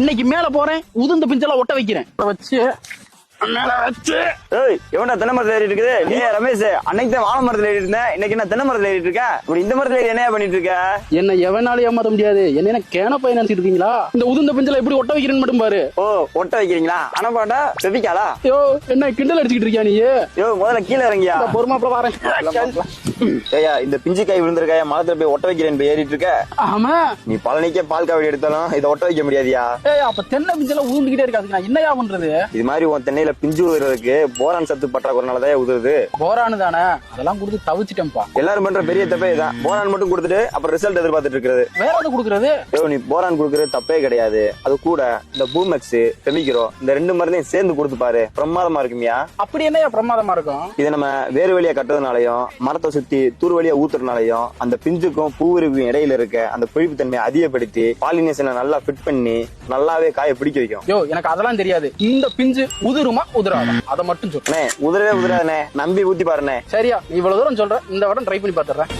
இன்னைக்கு மேல போறேன் உதிர்ந்த பிஞ்செல்லாம் ஒட்ட வைக்கிறேன். வச்சு வச்சு ஏய் எவன்டா தென்னை மரத்துல ஏறிட்டு இருக்குது நீ ரமேஷ் அன்னைக்கு தான் வாழை மரத்துல ஏறிட்டு இருந்தேன் இன்னைக்கு என்ன தென்னை மரத்துல ஏறிட்டு இருக்க இப்படி இந்த மரத்துல ஏறி என்னையா பண்ணிட்டு இருக்க? என்ன எவனாலும் ஏமாத்த முடியாது. என்ன என்ன கேன பையன் நினைச்சிட்டு இருக்கீங்களா? இந்த உதிர்ந்த பிஞ்சல எப்படி ஒட்ட வைக்கிறேன்னு மட்டும் பாரு. ஓ ஒட்ட வைக்கிறீங்களா? ஆனா பாட்டா செபிக்காளா ஐயோ என்ன கிண்டல் அடிச்சுக்கிட்டு இருக்கியா நீ? யோ முதல்ல கீழே இறங்கியா? பொறுமாப்பில வரேன் ஏயா இந்த பிஞ்சு காய் விழுந்திருக்காயா? மரத்துல போய் ஒட்ட வைக்கிறேன் போய் ஏறிட்டு இருக்க? ஆமா. நீ பழனிக்கே பால் காவடி எடுத்தாலும் இதை ஒட்ட வைக்க முடியாதியா? ஏய் அப்ப தென்னை பிஞ்செல்லாம் உதிர்ந்துகிட்டே இருக்காது நான் என்னையா பண்றது? இது மாதிரி உன் தென்னையில பிஞ்சு உதுறதுக்கு போரான் சத்து பற்றாக்குறனாலதான் உதுருது. போரானு தானே அதெல்லாம் கொடுத்து தவிச்சிட்டேன்ப்பா. எல்லாரும் பண்ற பெரிய தப்பே இதான். போரான் மட்டும் கொடுத்துட்டு அப்புறம் ரிசல்ட் எதிர்பார்த்துட்டு இருக்கிறது. வேற எது கொடுக்கறது? நீ போரான் கொடுக்கறது தப்பே கிடையாது. அது கூட இந்த பூமெக்ஸ் பெமிக்கிறோ இந்த ரெண்டு மருந்தையும் சேர்ந்து கொடுத்து பாரு. பிரமாதமா இருக்குமியா அப்படி என்னையா பிரமாதமா இருக்கும்? இதை நம்ம வேறு வழியா கட்டுறதுனாலயும் மரத்தை சுத்தி தூர் வழியா ஊத்துறதுனாலயும் அந்த பிஞ்சுக்கும் பூவிற்கும் இடையில இருக்க அந்த புளிப்பு தன்மையை அதிகப்படுத்தி பாலினேஷனை நல்லா ஃபிட் பண்ணி நல்லாவே காய பிடிக்க வைக்கும். யோ எனக்கு அதெல்லாம் தெரியாது. இந்த பிஞ்சு உதிருமா உதிராதா அதை மட்டும் அண்ணே உதிரவே உதிராதண்ணே நம்பி ஊத்தி பாருண்ணே சரியா? இவ்வளவு தூரம் சொல்ற இந்த வடம் ட்ரை பண்ணி பாத்துறேன்